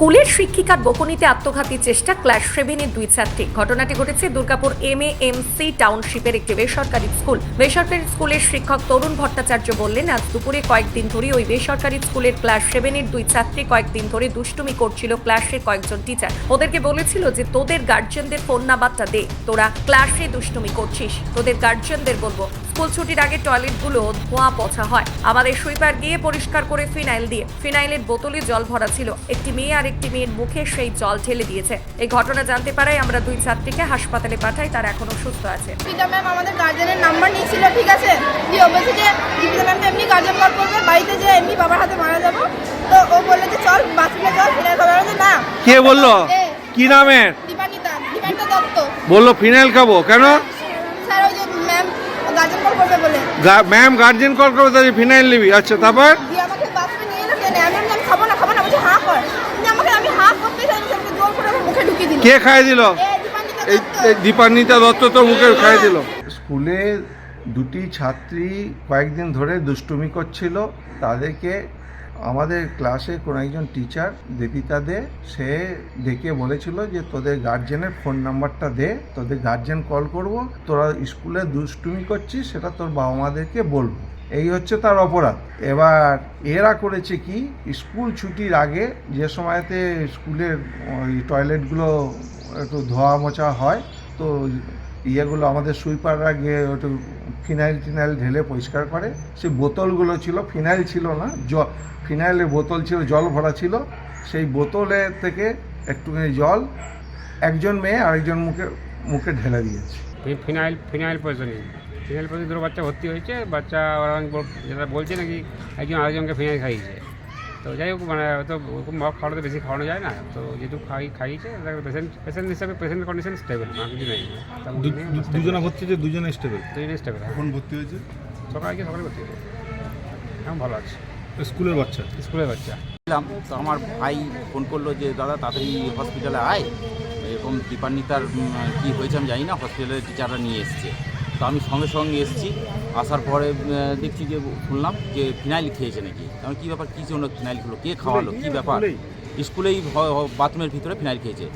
স্কুলের শিক্ষিকার বকুনিতে আত্মঘাতী চেষ্টা, ক্লাস সেভেনের দুই ছাত্রী। ঘটনাটি ঘটেছে দুর্গাপুর এম এম সি টাউনশিপের একটি বেসরকারি স্কুল। বেসরকারি স্কুলের শিক্ষক তরুণ ভট্টাচার্য বললেন, আজ দুপুরে কয়েকদিন ধরে ওই বেসরকারি স্কুলের ক্লাস সেভেনের দুই ছাত্রী কয়েকদিন ধরে দুষ্টুমি করছিল ক্লাসের কয়েকজন টিচার। ওদেরকে বলেছিল যে, তোদের গার্জেনদের ফোন নাম্বারটা দে। তোরা ক্লাসে দুষ্টুমি করছিস। তোদের গার্জেনদের বলব। স্কুল ছুটির আগে টয়লেটগুলো ধোঁয়া পচা হয়। আমাদের সুইপার গিয়ে পরিষ্কার করে ফিনাইল দিয়ে। ফিনাইলের বোতলে জল ভরা ছিল। একটি মেয়ে আর একটি মেয়ের মুখে সেই জল ঢেলে দিয়েছে। এই ঘটনা জানতে পারায় আমরা দুই ছাত্রীকে হাসপাতালে পাঠাই তারা এখনও সুস্থ আছে। দীপিকা ম্যাম আমাদের গার্জেনের নাম্বার নিয়েছিল ঠিক আছে? দিয়ে বলছে যে দীপিকা ম্যাম তো এমনি গার্জেন কল করবে বাড়িতে যে এমনি বাবার হাতে মারা যাব। তো ও বলল যে চল বাথরুমে চল ফিনাইল খাবে। না কে বলল? কি নামের? দীপানিতা দীপানিতা দত্ত। বলল ফিনাইল খাব? কেন? ম্যাম গার্জেন কল করবে তাহলে ফিনাইল নিবি। আচ্ছা তারপর? দিয়ে আমাকে বাথরুমে নিয়ে এলো টেনে আমি বললাম, আমি খাব না খাব না। বলছে হাঁ কর। কিন্তু আমাকে আমি হাঁ করতে চাই আমাকে জোর করে আমার মুখে ঢুকিয়ে দিল। কে খাই দিল? দীপান্বিতা এই দীপান্বিতা দত্ত তো মুখে খাই দিল। স্কুলে দুটি ছাত্রী কয়েকদিন ধরে দুষ্টুমি করছিল। তাদেরকে আমাদের ক্লাসে কোনো একজন টিচার দেবিতা দে, সে ডেকে বলেছিল যে তোদের গার্জেনের ফোন নাম্বারটা দে, তোদের গার্জেন কল করব, তোরা স্কুলে দুষ্টুমি করছিস, সেটা তোর বাবা মাদেরকে বলব। এই হচ্ছে তার অপরাধ। এবার এরা করেছে কি, স্কুল ছুটির আগে যে সময়তে স্কুলের ওই টয়লেটগুলো একটু ধোয়া মোছা হয়, তো ইয়েগুলো আমাদের সুইপাররা গিয়ে একটু ফিনাইল টিনাইল ঢেলে পরিষ্কার করে। সেই বোতলগুলো ছিল, ফিনাইল ছিল না, জ, ফিনাইলের বোতল ছিল, জল ভরা ছিল। সেই বোতলের থেকে একটুখানি জল একজন মেয়ে আরেকজন মুখে মুখে ঢেলে দিয়েছে। Phenyl phenyl poisoning. Phenyl poison দুটো বাচ্চা ভর্তি হয়েছে, বাচ্চা ওরা যেটা বলছে নাকি, একজন আরেকজনকে ফিনাইল খাইয়েছে। তো যাই হোক মানে তো ওরকম মদ খাওয়ানো তো বেশি খাওয়ানো যায় না। তো যেহেতু খাই খাইয়েছে পেশেন্ট পেশেন্ট হিসাবে পেশেন্ট কন্ডিশন স্টেবল না কিছু নেই। দুজনে ভর্তি হচ্ছে দুজনে স্টেবল দুজনে স্টেবল এখন ভর্তি হয়েছে? সকালে গিয়ে সকালে ভর্তি হয়েছে। এখন ভালো আছে। স্কুলের বাচ্চা? স্কুলের বাচ্চা। এলাম তো আমার ভাই ফোন করল যে দাদা তাড়াতাড়ি হসপিটালে আয়। এরকম দীপান্বিতার কি হয়েছে আমি জানি না। হসপিটালের টিচাররা নিয়ে এসছে। তো আমি সঙ্গে সঙ্গে এসেছি। আসার পরে দেখছি যে শুনলাম যে ফিনাইল খেয়েছে নাকি। আমি কী ব্যাপার? কী জন্য ফিনাইল খেলো? কে খাওয়ালো? কী ব্যাপার? স্কুলেই বাথরুমের ভিতরে ফিনাইল খেয়েছে।